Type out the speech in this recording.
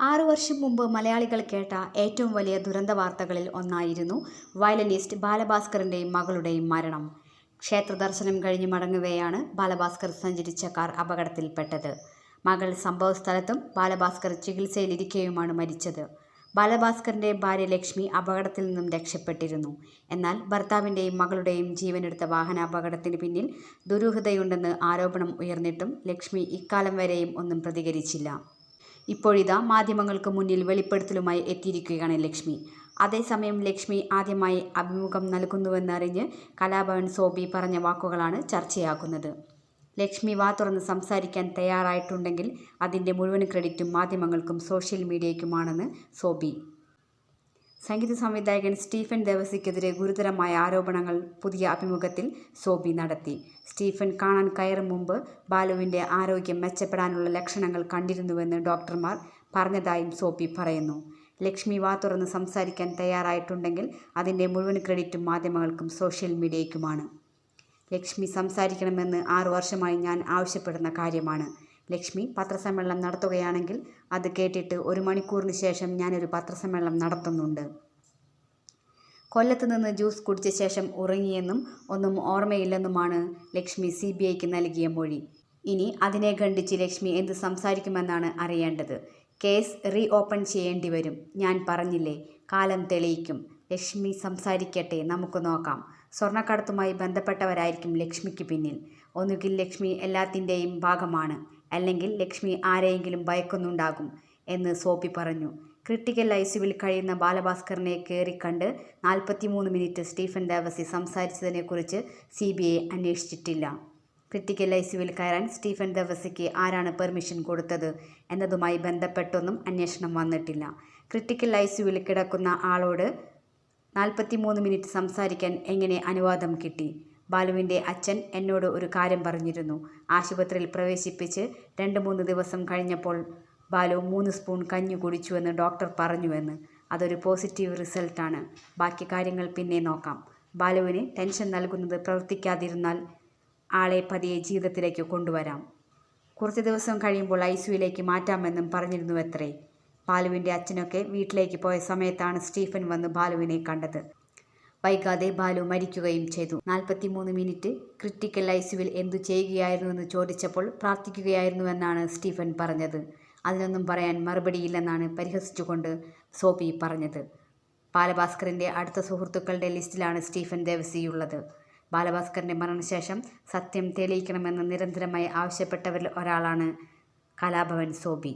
ആറു വർഷം മുമ്പ് മലയാളികൾ കേട്ട ഏറ്റവും വലിയ ദുരന്ത വാർത്തകളിൽ ഒന്നായിരുന്നു വയലിനിസ്റ്റ് ബാലഭാസ്കറിന്റെയും മകളുടെയും മരണം. ക്ഷേത്ര ദർശനം കഴിഞ്ഞ് മടങ്ങുകയാണ് ബാലഭാസ്കർ സഞ്ചരിച്ച കാർ അപകടത്തിൽപ്പെട്ടത്. മകൾ സംഭവസ്ഥലത്തും ബാലഭാസ്കർ ചികിത്സയിലിരിക്കെയുമാണ് മരിച്ചത്. ബാലഭാസ്കറിന്റെ ഭാര്യ ലക്ഷ്മി അപകടത്തിൽ നിന്നും രക്ഷപ്പെട്ടിരുന്നു. എന്നാൽ ഭർത്താവിന്റെയും മകളുടെയും ജീവനെടുത്ത വാഹന അപകടത്തിന് പിന്നിൽ ദുരൂഹതയുണ്ടെന്ന് ആരോപണം ഉയർന്നിട്ടും ലക്ഷ്മി ഇക്കാലം വരെയും ഒന്നും പ്രതികരിച്ചില്ല. ഇപ്പോഴിതാ മാധ്യമങ്ങൾക്ക് മുന്നിൽ വെളിപ്പെടുത്തലുമായി എത്തിയിരിക്കുകയാണ് ലക്ഷ്മി. അതേസമയം ലക്ഷ്മി ആദ്യമായി അഭിമുഖം നൽകുന്നുവെന്നറിഞ്ഞ് കലാഭവൻ സോബി പറഞ്ഞ വാക്കുകളാണ് ചർച്ചയാക്കുന്നത്. ലക്ഷ്മി വാ തുറന്ന് സംസാരിക്കാൻ തയ്യാറായിട്ടുണ്ടെങ്കിൽ അതിന്റെ മുഴുവൻ ക്രെഡിറ്റും മാധ്യമങ്ങൾക്കും സോഷ്യൽ മീഡിയയ്ക്കുമാണെന്ന് സോബി. സംഗീത സംവിധായകൻ സ്റ്റീഫൻ ദേവസിക്കെതിരെ ഗുരുതരമായ ആരോപണങ്ങൾ പുതിയ അഭിമുഖത്തിൽ സോബി നടത്തി. സ്റ്റീഫൻ കാണാൻ കയറും മുമ്പ് ബാലുവിന്റെ ആരോഗ്യം മെച്ചപ്പെടാനുള്ള ലക്ഷണങ്ങൾ കണ്ടിരുന്നുവെന്ന് ഡോക്ടർമാർ പറഞ്ഞതായും സോബി പറയുന്നു. ലക്ഷ്മി വാ തുറന്ന് സംസാരിക്കാൻ തയ്യാറായിട്ടുണ്ടെങ്കിൽ അതിന്റെ മുഴുവൻ ക്രെഡിറ്റും മാധ്യമങ്ങൾക്കും സോഷ്യൽ മീഡിയയ്ക്കുമാണ്. ലക്ഷ്മി സംസാരിക്കണമെന്ന് ആറു വർഷമായി ഞാൻ ആവശ്യപ്പെടുന്ന കാര്യമാണ്. ലക്ഷ്മി പത്രസമ്മേളനം നടത്തുകയാണെങ്കിൽ അത് കേട്ടിട്ട് ഒരു മണിക്കൂറിന് ശേഷം ഞാനൊരു പത്രസമ്മേളനം നടത്തുന്നുണ്ട്. കൊല്ലത്ത് നിന്ന് ജ്യൂസ് കുടിച്ച ശേഷം ഉറങ്ങിയെന്നും ഒന്നും ഓർമ്മയില്ലെന്നുമാണ് ലക്ഷ്മി സി ബി ഐക്ക് നൽകിയ മൊഴി. ഇനി അതിനെ ഖണ്ഡിച്ച് ലക്ഷ്മി എന്ത് സംസാരിക്കുമെന്നാണ് അറിയേണ്ടത്. കേസ് റീ ഓപ്പൺ ചെയ്യേണ്ടി വരും. ഞാൻ പറഞ്ഞില്ലേ കാലം തെളിയിക്കും. ലക്ഷ്മി സംസാരിക്കട്ടെ നമുക്ക് നോക്കാം. സ്വർണക്കടത്തുമായി ബന്ധപ്പെട്ടവരായിരിക്കും ലക്ഷ്മിക്ക് പിന്നിൽ. ഒന്നുകിൽ ലക്ഷ്മി എല്ലാത്തിന്റെയും ഭാഗമാണ്. അല്ലെങ്കിൽ ലക്ഷ്മി ആരെയെങ്കിലും ഭയക്കുന്നുണ്ടാകും എന്ന് സോപ്പി പറഞ്ഞു. ക്രിട്ടിക്കൽ ഐസിയുവിൽ കഴിയുന്ന ബാലഭാസ്കറിനെ കയറിക്കണ്ട് നാൽപ്പത്തിമൂന്ന് മിനിറ്റ് സ്റ്റീഫൻ ദേവസി സംസാരിച്ചതിനെക്കുറിച്ച് സി ബി ഐ അന്വേഷിച്ചിട്ടില്ല. ക്രിട്ടിക്കൽ ഐസിയുവിൽ കയറാൻ സ്റ്റീഫൻ ദേവസിക്ക് ആരാണ് പെർമിഷൻ കൊടുത്തത് എന്നതുമായി ബന്ധപ്പെട്ടൊന്നും അന്വേഷണം വന്നിട്ടില്ല. ക്രിട്ടിക്കൽ ഐസിയുവിൽ കിടക്കുന്ന ആളോട് നാൽപ്പത്തിമൂന്ന് മിനിറ്റ് സംസാരിക്കാൻ എങ്ങനെ അനുവാദം കിട്ടി? ബാലുവിന്റെ അച്ഛൻ എന്നോട് ഒരു കാര്യം പറഞ്ഞിരുന്നു. ആശുപത്രിയിൽ പ്രവേശിപ്പിച്ച് രണ്ട് മൂന്ന് ദിവസം കഴിഞ്ഞപ്പോൾ ബാലു മൂന്ന് സ്പൂൺ കഞ്ഞി കുടിച്ചുവെന്ന് ഡോക്ടർ പറഞ്ഞുവെന്ന്. അതൊരു പോസിറ്റീവ് റിസൾട്ടാണ്. ബാക്കി കാര്യങ്ങൾ പിന്നെ നോക്കാം. ബാലുവിന് ടെൻഷൻ നൽകുന്നത് പ്രവർത്തിക്കാതിരുന്നാൽ ആളെ പതിയെ ജീവിതത്തിലേക്ക് കൊണ്ടുവരാം. കുറച്ച് ദിവസം കഴിയുമ്പോൾ ഐ സിയുയിലേക്ക് മാറ്റാമെന്നും പറഞ്ഞിരുന്നു എത്രേ ബാലുവിന്റെ അച്ഛനൊക്കെ വീട്ടിലേക്ക് പോയ സമയത്താണ് സ്റ്റീഫൻ വന്ന് ബാലുവിനെ കണ്ടത്. വൈകാതെ ബാലു മരിക്കുകയും ചെയ്തു. നാൽപ്പത്തിമൂന്ന് മിനിറ്റ് ക്രിട്ടിക്കൽ ഐസിയുവിൽ എന്തു ചെയ്യുകയായിരുന്നുവെന്ന് ചോദിച്ചപ്പോൾ പ്രാർത്ഥിക്കുകയായിരുന്നുവെന്നാണ് സ്റ്റീഫൻ പറഞ്ഞത്. അതിനൊന്നും പറയാൻ മറുപടിയില്ലെന്നാണ് പരിഹസിച്ചുകൊണ്ട് സോപി പറഞ്ഞത്. ബാലഭാസ്കറിന്റെ അടുത്ത സുഹൃത്തുക്കളുടെ ലിസ്റ്റിലാണ് സ്റ്റീഫൻ ദേവസിയുള്ളത്. ബാലഭാസ്കറിന്റെ മരണശേഷം സത്യം തെളിയിക്കണമെന്ന് നിരന്തരമായി ആവശ്യപ്പെട്ടവരിൽ ഒരാളാണ് കലാഭവൻ സോബി